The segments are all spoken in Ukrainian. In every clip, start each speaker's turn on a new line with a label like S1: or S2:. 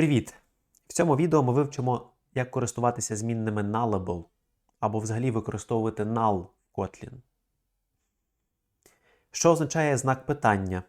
S1: Привіт! В цьому відео ми вивчимо, як користуватися змінними nullable або взагалі використовувати null в Kotlin. Що означає знак питання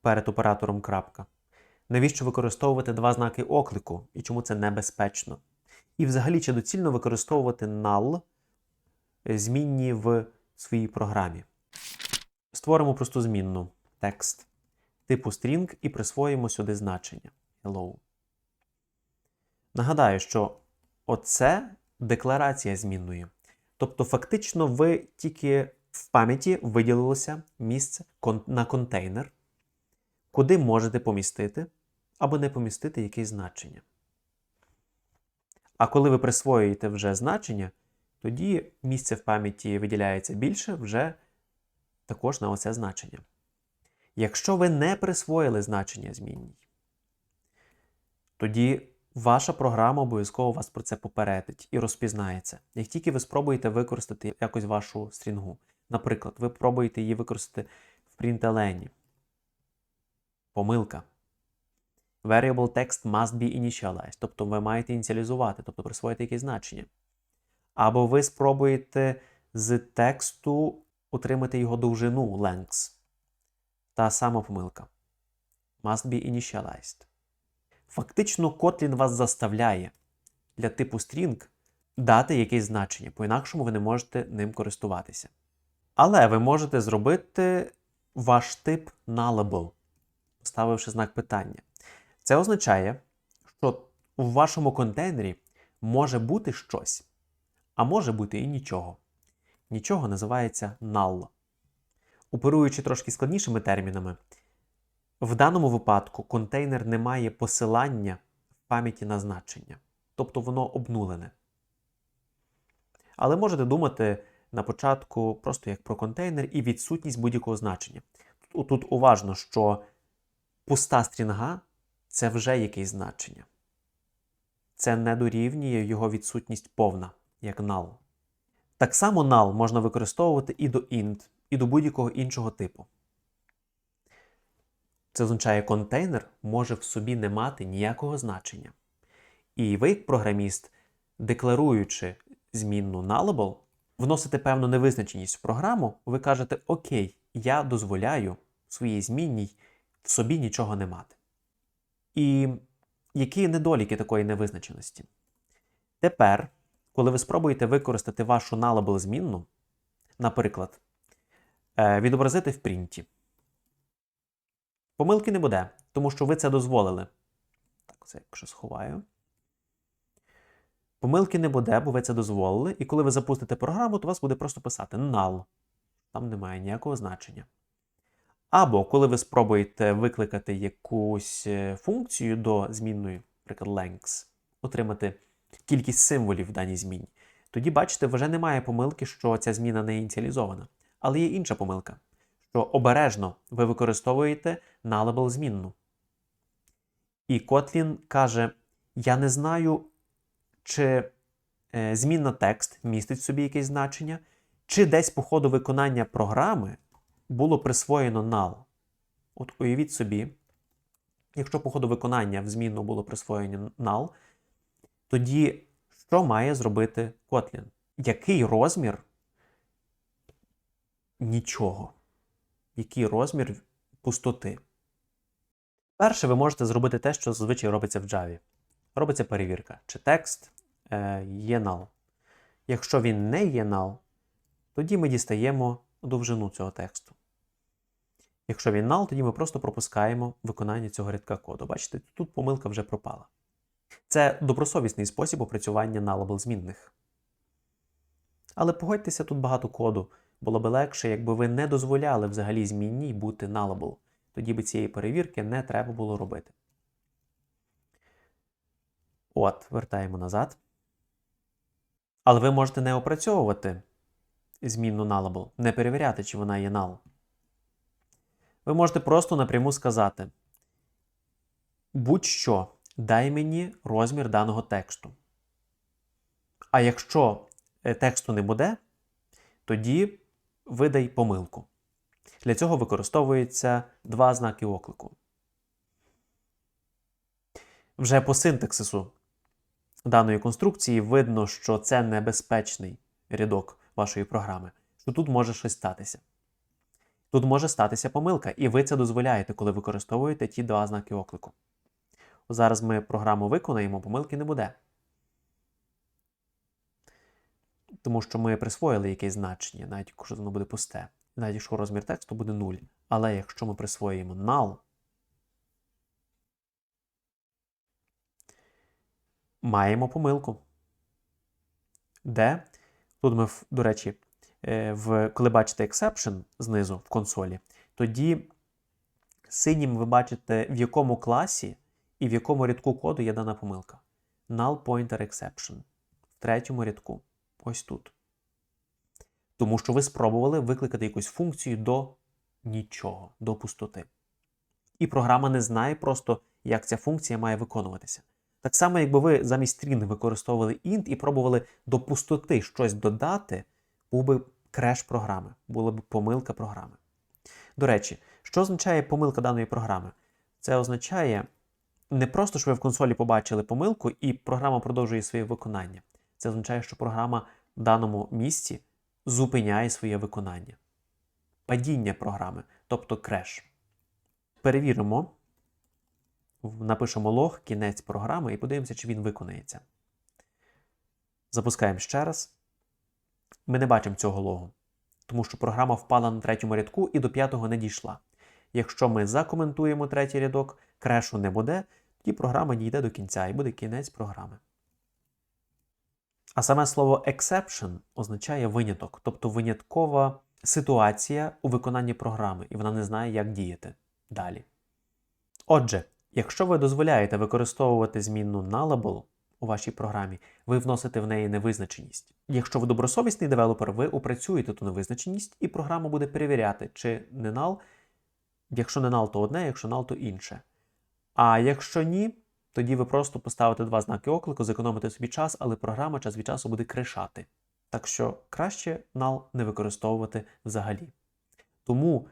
S1: перед оператором крапка? Навіщо використовувати два знаки оклику і чому це небезпечно? І взагалі, чи доцільно використовувати null змінні в своїй програмі? Створимо просту змінну текст типу string і присвоїмо сюди значення hello. Нагадаю, що оце декларація змінної. Тобто, фактично, ви тільки в пам'яті виділилося місце на контейнер, куди можете помістити або не помістити якесь значення. А коли ви присвоюєте вже значення, тоді місце в пам'яті виділяється більше вже також на оце значення. Якщо ви не присвоїли значення змінній, тоді ваша програма обов'язково вас про це попередить і розпізнається. Як тільки ви спробуєте використати якось вашу стрінгу, наприклад, ви пробуєте її використати в println. Помилка. Variable text must be initialized, тобто ви маєте ініціалізувати, тобто присвоїти якесь значення. Або ви спробуєте з тексту отримати його довжину length. Та сама помилка. Must be initialized. Фактично, Kotlin вас заставляє для типу string дати якесь значення, по-інакшому ви не можете ним користуватися. Але ви можете зробити ваш тип nullable, поставивши знак питання. Це означає, що в вашому контейнері може бути щось, а може бути і нічого. Нічого називається null. Оперуючи трошки складнішими термінами, в даному випадку контейнер не має посилання в пам'яті на значення, тобто воно обнулене. Але можете думати на початку просто як про контейнер і відсутність будь-якого значення. Тут, тут уважно, що пуста стрінга це вже якесь значення. Це не дорівнює його відсутність повна, як null. Так само null можна використовувати і до int, і до будь-якого іншого типу. Це означає, контейнер може в собі не мати ніякого значення. І ви, як програміст, декларуючи змінну nullable, вносите певну невизначеність в програму, ви кажете: Окей, я дозволяю своїй змінній в собі нічого не мати. І які недоліки такої невизначеності? Тепер, коли ви спробуєте використати вашу nullable змінну, наприклад, е, відобразити в принті. Помилки не буде, тому що ви це дозволили. Так, це якщо сховаю. Помилки не буде, бо ви це дозволили. І коли ви запустите програму, то вас буде просто писати null. Там немає ніякого значення. Або коли ви спробуєте викликати якусь е, функцію до змінної, наприклад, length, отримати кількість символів в даній зміні, тоді, бачите, вже немає помилки, що ця зміна не ініціалізована. Але є інша помилка, що обережно ви використовуєте nullable змінну. І Kotlin каже: Я не знаю, чи е, змінна текст містить в собі якесь значення, чи десь по ходу виконання програми було присвоєно null. От уявіть собі, якщо по ходу виконання в змінну було присвоєно null, тоді що має зробити Kotlin? Який розмір? Нічого. Який розмір пустоти? Перше, ви можете зробити те, що зазвичай робиться в Java. Робиться перевірка, чи текст е, є null. Якщо він не є null, тоді ми дістаємо довжину цього тексту. Якщо він null, тоді ми просто пропускаємо виконання цього рядка коду. Бачите, тут помилка вже пропала. Це добросовісний спосіб опрацювання nullable змінних. Але погодьтеся, тут багато коду. Було би легше, якби ви не дозволяли взагалі змінній бути nullable. Тоді би цієї перевірки не треба було робити. От, вертаємо назад. Але ви можете не опрацьовувати змінну nullable, не перевіряти, чи вона є null. Ви можете просто напряму сказати: будь-що, дай мені розмір даного тексту. А якщо е, тексту не буде, тоді видай помилку. Для цього використовується два знаки оклику. Вже по синтаксису даної конструкції видно, що це небезпечний рядок вашої програми, що тут може щось статися. Тут може статися помилка, і ви це дозволяєте, коли використовуєте ті два знаки оклику. Зараз ми програму виконаємо, помилки не буде. Тому що ми присвоїли якесь значення, навіть якщо воно буде пусте. Навіть якщо розмір тексту буде 0. Але якщо ми присвоїмо null, маємо помилку. Де? Тут ми, до речі, е, в, коли бачите exception знизу в консолі, тоді синім ви бачите, в якому класі і в якому рядку коду є дана помилка. Null pointer exception. В третьому рядку. Ось тут. Тому що ви спробували викликати якусь функцію до нічого, до пустоти. І програма не знає просто, як ця функція має виконуватися. Так само, якби ви замість string використовували int і пробували до пустоти щось додати, був би креш програми, була б помилка програми. До речі, що означає помилка даної програми? Це означає не просто, що ви в консолі побачили помилку і програма продовжує своє виконання. Це означає, що програма в даному місці зупиняє своє виконання. Падіння програми, тобто креш. Перевіримо, напишемо лог, кінець програми і подивимося, чи він виконається. Запускаємо ще раз. Ми не бачимо цього логу, тому що програма впала на третьому рядку і до п'ятого не дійшла. Якщо ми закоментуємо третій рядок, крешу не буде, тоді програма дійде до кінця і буде кінець програми. А саме слово exception означає виняток, тобто виняткова ситуація у виконанні програми, і вона не знає, як діяти далі. Отже, якщо ви дозволяєте використовувати змінну nullable у вашій програмі, ви вносите в неї невизначеність. Якщо ви добросовісний девелопер, ви опрацюєте ту невизначеність, і програма буде перевіряти, чи не null, якщо не null, то одне, якщо null, то інше. А якщо ні, тоді ви просто поставите два знаки оклику, зекономите собі час, але програма час від часу буде кришати. Так що краще null не використовувати взагалі. Тому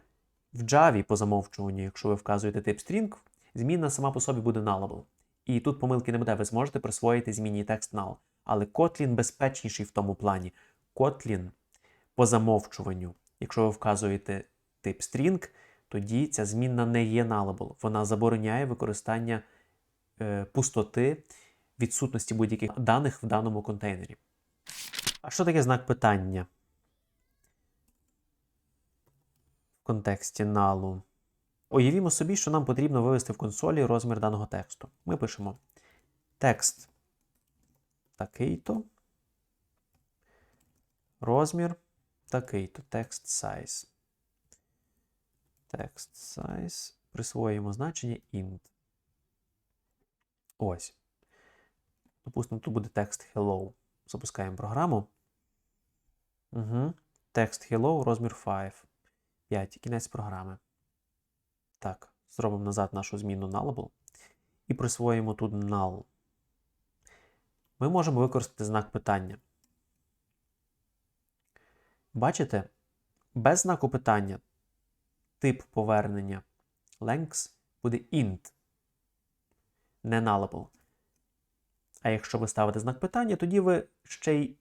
S1: в Java по замовчуванню, якщо ви вказуєте тип string, змінна сама по собі буде nullable. І тут помилки не буде, ви зможете присвоїти змінній текст null. Але Kotlin безпечніший в тому плані. Kotlin по замовчуванню, якщо ви вказуєте тип string, тоді ця змінна не є nullable. Вона забороняє використання пустоти, відсутності будь-яких даних в даному контейнері. А що таке знак питання? В контексті налу. Уявімо собі, що нам потрібно вивести в консолі розмір даного тексту. Ми пишемо текст такий-то, розмір такий-то, text size. Text size. Присвоюємо значення int. Ось. Допустимо, тут буде текст hello. Запускаємо програму. Угу. Текст hello, розмір 5. 5. Кінець програми. Так, зробимо назад нашу зміну nullable і присвоїмо тут null. Ми можемо використати знак питання. Бачите? Без знаку питання тип повернення length буде int, не nullable. А якщо ви ставите знак питання, тоді ви ще й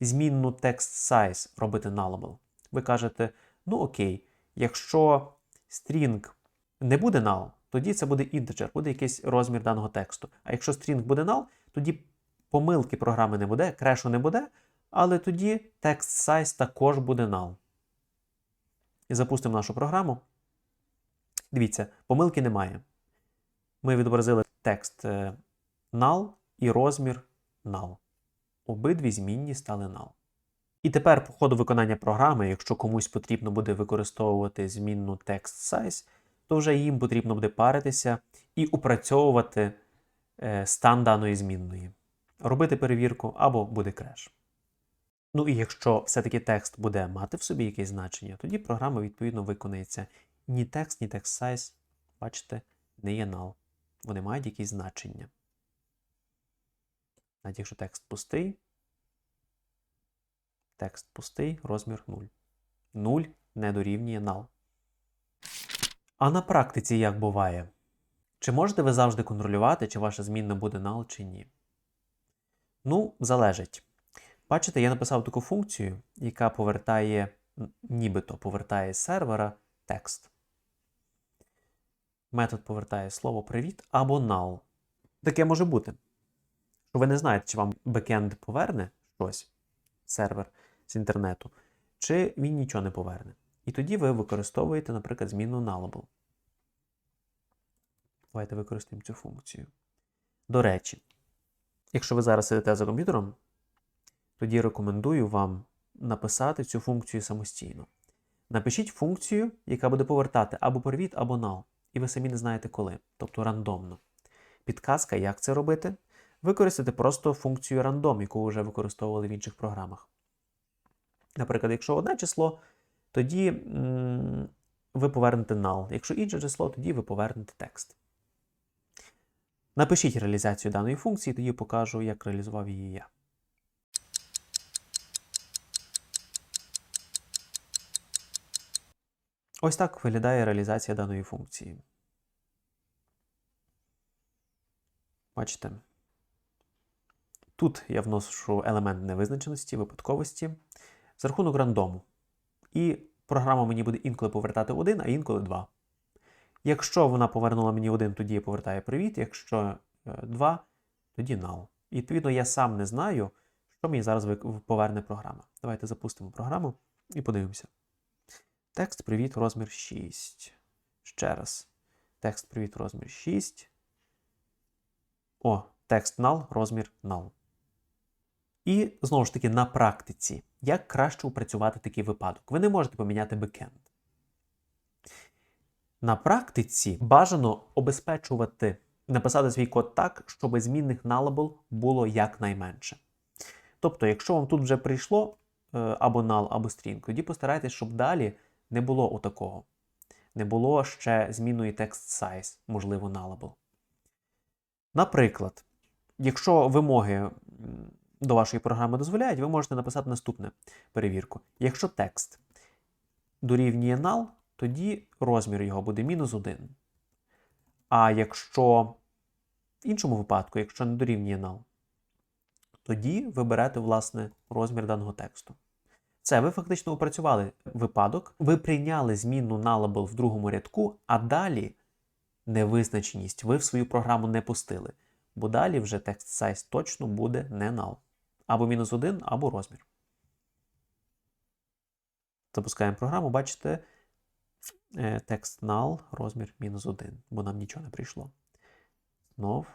S1: змінну text size робите nullable. Ви кажете, ну окей, якщо string не буде null, тоді це буде integer, буде якийсь розмір даного тексту. А якщо string буде null, тоді помилки програми не буде, крешу не буде, але тоді text size також буде null. І запустимо нашу програму. Дивіться, помилки немає. Ми відобразили текст е, null і розмір null. Обидві змінні стали null. І тепер, по ходу виконання програми, якщо комусь потрібно буде використовувати змінну text size, то вже їм потрібно буде паритися і упрацьовувати е, стан даної змінної. Робити перевірку або буде креш. Ну і якщо все-таки текст буде мати в собі якесь значення, тоді програма відповідно виконається. Ні текст, ні text size, бачите, не є null. Вони мають якісь значення. Навіть якщо текст пустий, текст пустий, розмір 0. 0 не дорівнює null. А на практиці як буває? Чи можете ви завжди контролювати, чи ваша змінна буде null, чи ні? Ну, залежить. Бачите, я написав таку функцію, яка повертає, нібито повертає з сервера текст. Метод повертає слово привіт або null. Таке може бути. Що ви не знаєте, чи вам бекенд поверне щось, сервер з інтернету, чи він нічого не поверне. І тоді ви використовуєте, наприклад, зміну nullable. Давайте використаємо цю функцію. До речі, якщо ви зараз сидите за комп'ютером, тоді рекомендую вам написати цю функцію самостійно. Напишіть функцію, яка буде повертати або привіт, або null. І ви самі не знаєте коли, тобто рандомно. Підказка, як це робити? Використати просто функцію random, яку ви вже використовували в інших програмах. Наприклад, якщо одне число, тоді ви повернете null. Якщо інше число, тоді ви повернете текст. Напишіть реалізацію даної функції, тоді покажу, як реалізував її я. Ось так виглядає реалізація даної функції. Бачите? Тут я вношу елемент невизначеності, випадковості за рахунок рандому. І програма мені буде інколи повертати 1, а інколи 2. Якщо вона повернула мені 1, тоді я повертаю привіт. Якщо 2, тоді null. І відповідно я сам не знаю, що мені зараз поверне програма. Давайте запустимо програму і подивимося. Текст привіт, розмір 6. Ще раз. Текст привіт, розмір 6. О, текст null, розмір null. І знову ж таки, на практиці, як краще опрацювати такий випадок? Ви не можете поміняти бекенд. На практиці бажано обезпечувати, написати свій код так, щоб змінних nullable було якнайменше. Тобто, якщо вам тут вже прийшло е, або null, або string, тоді постарайтесь, щоб далі не було у такого. Не було ще змінної text size, можливо, nullable. Наприклад, якщо вимоги до вашої програми дозволяють, ви можете написати наступне перевірку. Якщо текст дорівнює null, тоді розмір його буде мінус 1. А якщо в іншому випадку, якщо не дорівнює null, тоді ви берете, власне, розмір даного тексту. Це ви фактично опрацювали випадок, ви прийняли змінну nullable в другому рядку, а далі невизначеність ви в свою програму не пустили. Бо далі вже text size точно буде не null. Або мінус 1, або розмір. Запускаємо програму, бачите, е, текст null, розмір мінус 1, бо нам нічого не прийшло. Знов.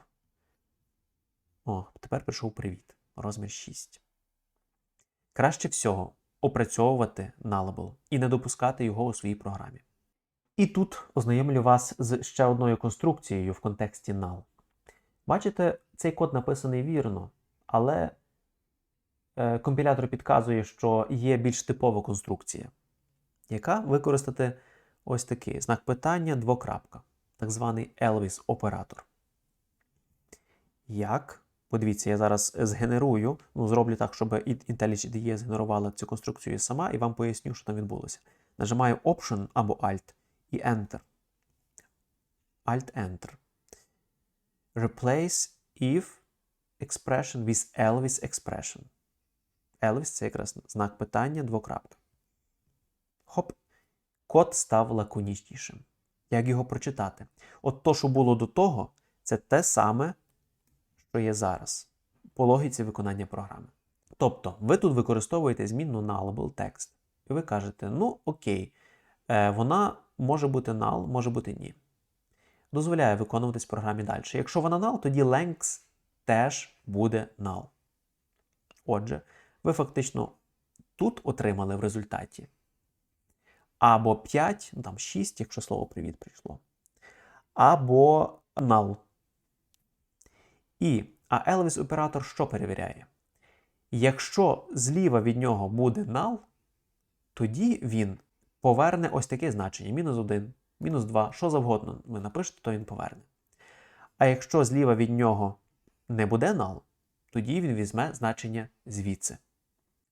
S1: О, тепер прийшов привіт. Розмір 6. Краще всього опрацьовувати nullable і не допускати його у своїй програмі. І тут ознайомлю вас з ще одною конструкцією в контексті null. Бачите, цей код написаний вірно, але е, компілятор підказує, що є більш типова конструкція, яка використати ось такий знак питання двокрапка, так званий Elvis оператор. Як? Подивіться, я зараз згенерую, ну, зроблю так, щоб IntelliJ згенерувала цю конструкцію сама, і вам поясню, що там відбулося. Нажимаю Option або Alt і Enter. Alt-Enter. Replace if expression with Elvis expression. Elvis це якраз знак питання, двокрапка. Хоп. Код став лаконічнішим. Як його прочитати? От то, що було до того, це те саме, що є зараз, по логіці виконання програми. Тобто, ви тут використовуєте змінну nullable text. І ви кажете, ну окей, е, вона може бути null, може бути ні. Дозволяє виконуватись програмі далі. Якщо вона null, тоді length теж буде null. Отже, ви фактично тут отримали в результаті або 5, ну там 6, якщо слово привіт прийшло, або null. І а Elvis оператор що перевіряє? Якщо зліва від нього буде null, тоді він поверне ось таке значення: мінус 1, мінус 2, що завгодно ви напишете, то він поверне. А якщо зліва від нього не буде null, тоді він візьме значення звідси.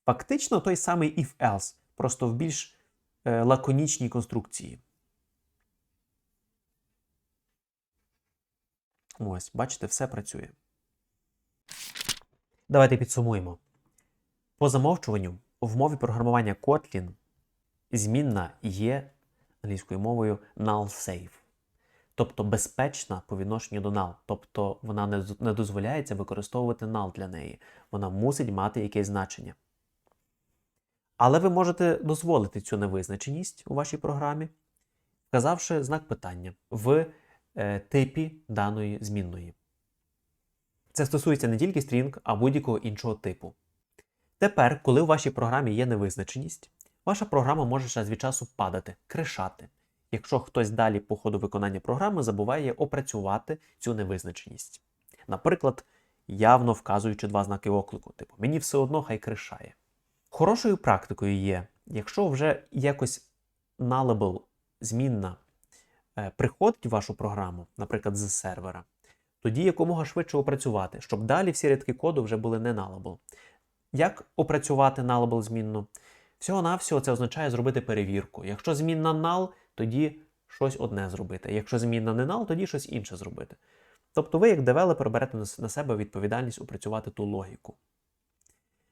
S1: Фактично той самий if-else, просто в більш е, лаконічній конструкції. Ось, бачите, все працює. Давайте підсумуємо. По замовчуванню в мові програмування Kotlin змінна є англійською мовою null safe. Тобто безпечна по відношенню до null. Тобто вона не, дозволяється використовувати null для неї. Вона мусить мати якесь значення. Але ви можете дозволити цю невизначеність у вашій програмі, вказавши знак питання в типі даної змінної. Це стосується не тільки стрінг, а будь-якого іншого типу. Тепер, коли у вашій програмі є невизначеність, ваша програма може час від часу падати, кришати, якщо хтось далі по ходу виконання програми забуває опрацювати цю невизначеність. Наприклад, явно вказуючи два знаки оклику, типу мені все одно хай кришає. Хорошою практикою є, якщо вже якось nullable змінна е, приходить в вашу програму, наприклад, з сервера, тоді якомога швидше опрацювати, щоб далі всі рядки коду вже були не nullable. Як опрацювати nullable змінну? Всього-навсього це означає зробити перевірку. Якщо змінна null, тоді щось одне зробити. Якщо змінна не null, тоді щось інше зробити. Тобто ви, як девелопер, берете на себе відповідальність опрацювати ту логіку.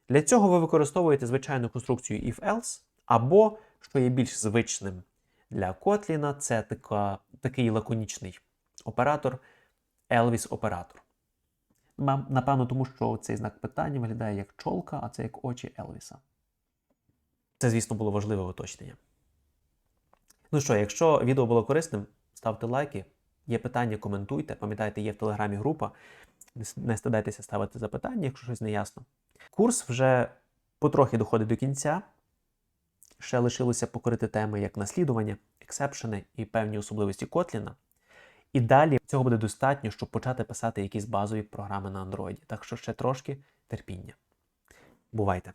S1: Для цього ви використовуєте звичайну конструкцію if-else, або, що є більш звичним для Kotlin, це така, такий лаконічний оператор Elvis-оператор. Напевно, тому що цей знак питання виглядає як чолка, а це як очі Елвіса. Це, звісно, було важливе уточнення. Ну що, якщо відео було корисним, ставте лайки. Є питання, коментуйте. Пам'ятайте, є в телеграмі група. Не стидайтеся ставити запитання, якщо щось не ясно. Курс вже потрохи доходить до кінця. Ще лишилося покорити теми як наслідування, ексепшени і певні особливості Котліна. І далі цього буде достатньо, щоб почати писати якісь базові програми на Android. Так що ще трошки терпіння. Бувайте!